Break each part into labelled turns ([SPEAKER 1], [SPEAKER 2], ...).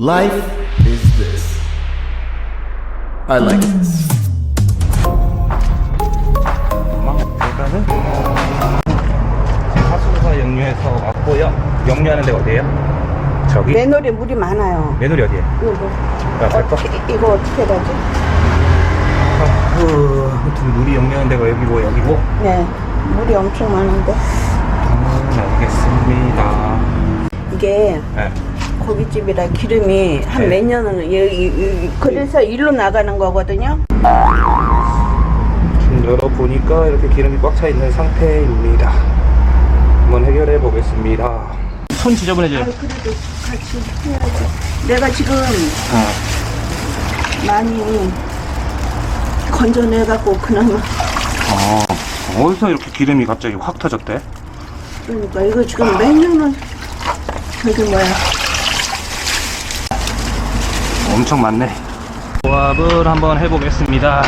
[SPEAKER 1] Life is this. I like this.
[SPEAKER 2] 일단은 하수사 역류해서 왔고요. 역류하는 데가 어디예요? 저기?
[SPEAKER 3] 매놀이 물이 많아요.
[SPEAKER 2] 매놀이 어디예요?
[SPEAKER 3] 이거 뭐? 어떻게, 이거 어떻게 하지?
[SPEAKER 2] 아후, 아무튼 물이 역류하는 데가 여기고 여기고.
[SPEAKER 3] 네, 물이 엄청 많은데.
[SPEAKER 2] 음, 알겠습니다.
[SPEAKER 3] 이게
[SPEAKER 2] 네.
[SPEAKER 3] 고깃집이라 기름이 한
[SPEAKER 2] 네.
[SPEAKER 3] 몇 년은 이, 이, 이, 그래서 일로 나가는 거거든요.
[SPEAKER 2] 지금 열어보니까 이렇게 기름이 꽉 차 있는 상태입니다. 한번 해결해 보겠습니다. 손 지저분해져요.
[SPEAKER 3] 아유, 그래도 같이 해야지. 내가 지금
[SPEAKER 2] 아,
[SPEAKER 3] 많이 건져내갖고 그나마
[SPEAKER 2] 어, 어디서 이렇게 기름이 갑자기 확 터졌대?
[SPEAKER 3] 그러니까 이거 지금 몇 년은 저기 뭐야
[SPEAKER 2] 엄청 많네. 조합을 한번 해보겠습니다.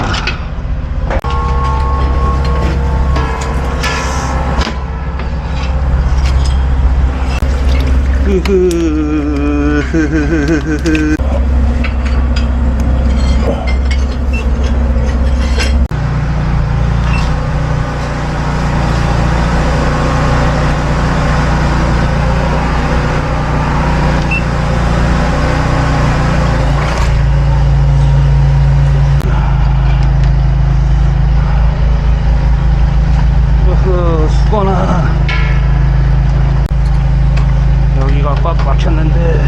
[SPEAKER 2] 흐흐 으흐, 수건아. 여기가 꽉 막혔는데.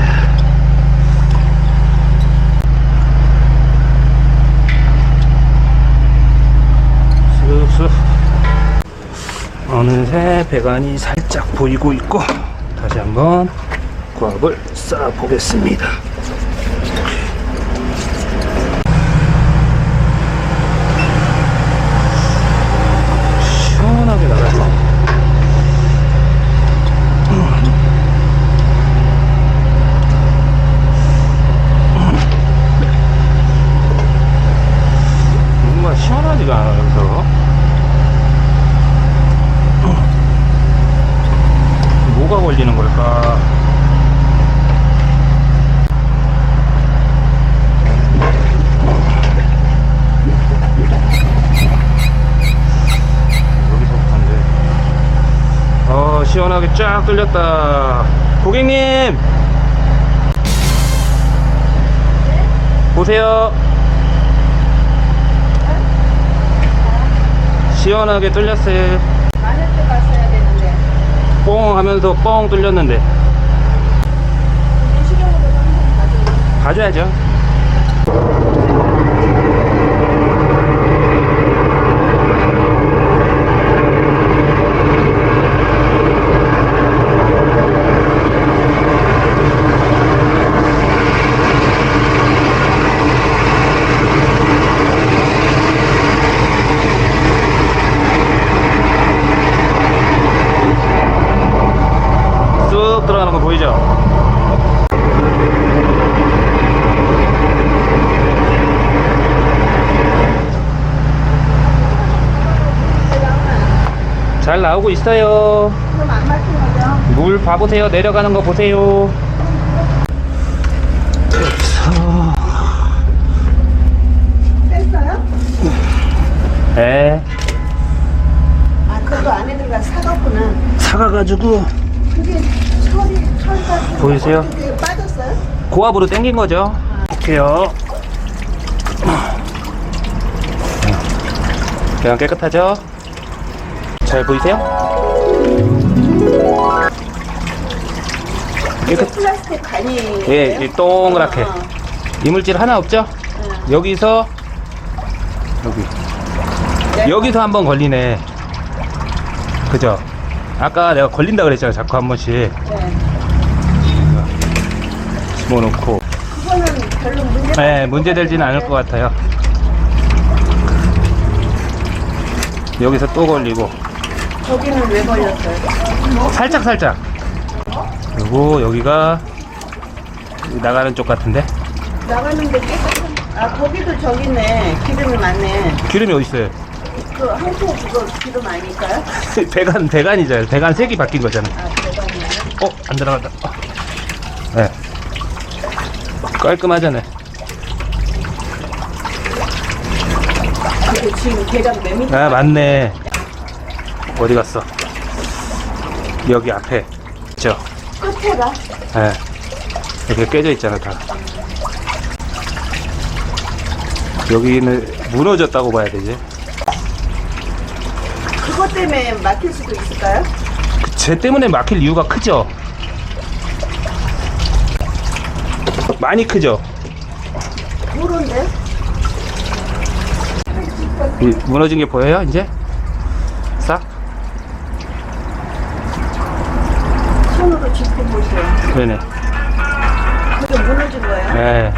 [SPEAKER 2] 슥슥. 어느새 배관이 살짝 보이고 있고, 다시 한번 구압을 쌓아 보겠습니다. 시원하게 나가서. 뭔가 시원하지가 않아 여기서 뭐가 여기서부터인데 어 시원하게 쫙 뚫렸다. 고객님! 보세요. 시원하게 뚫렸어요
[SPEAKER 3] 많을 때 갔어야 되는데
[SPEAKER 2] 뽕 하면서 뻥 뚫렸는데.
[SPEAKER 3] 시경으로 한번 가져
[SPEAKER 2] 봐줘야죠 쑥 들어가는 거 보이죠? 잘 나오고 있어요. 물 봐보세요. 내려가는 거 보세요.
[SPEAKER 3] 네아 그것도 안에 들어가 사갔구나
[SPEAKER 2] 사가가지고
[SPEAKER 3] 가지고
[SPEAKER 2] 보이세요?
[SPEAKER 3] 빠졌어요?
[SPEAKER 2] 고압으로 당긴 거죠. 볼게요. 그냥 깨끗하죠? 잘 보이세요? 깨끗.
[SPEAKER 3] 플라스틱 간이
[SPEAKER 2] 예, 이 동그랗게.
[SPEAKER 3] 어,
[SPEAKER 2] 이물질 하나 없죠?
[SPEAKER 3] 네.
[SPEAKER 2] 여기서 여기
[SPEAKER 3] 네.
[SPEAKER 2] 여기서 한 번 걸리네. 그죠? 아까 내가 걸린다 그랬잖아. 자꾸 한 번씩
[SPEAKER 3] 네.
[SPEAKER 2] 집어넣고.
[SPEAKER 3] 그거는 별로 문제
[SPEAKER 2] 네, 문제 되지는 않을 것 같아요. 여기서 또 걸리고
[SPEAKER 3] 거기는 왜 걸렸어요?
[SPEAKER 2] 살짝 살짝. 그리고 여기가 나가는 쪽 같은데
[SPEAKER 3] 나가는데 깨끗한 아 거기도 저기 있네 기름이 많네
[SPEAKER 2] 기름이 어디 있어요?
[SPEAKER 3] 그 항소 그거 기름 아닐까요?
[SPEAKER 2] 배관 배관이잖아요. 배관 색이 바뀐 거잖아요.
[SPEAKER 3] 아 대박이네
[SPEAKER 2] 어, 안 들어간다. 어.
[SPEAKER 3] 지금 계단 미터?
[SPEAKER 2] 아 맞네. 어디 갔어? 여기 앞에 있죠.
[SPEAKER 3] 끝에가?
[SPEAKER 2] 예. 이렇게 깨져 있잖아 다. 여기는 무너졌다고 봐야 되지.
[SPEAKER 3] 그것 때문에 막힐 수도 있을까요?
[SPEAKER 2] 쟤 때문에 막힐 이유가 크죠. 많이 크죠. 이 무너진 게 보여요 이제? 싹?
[SPEAKER 3] 손으로 짚어보세요.
[SPEAKER 2] 네네.
[SPEAKER 3] 그게 무너진 거예요?
[SPEAKER 2] 예.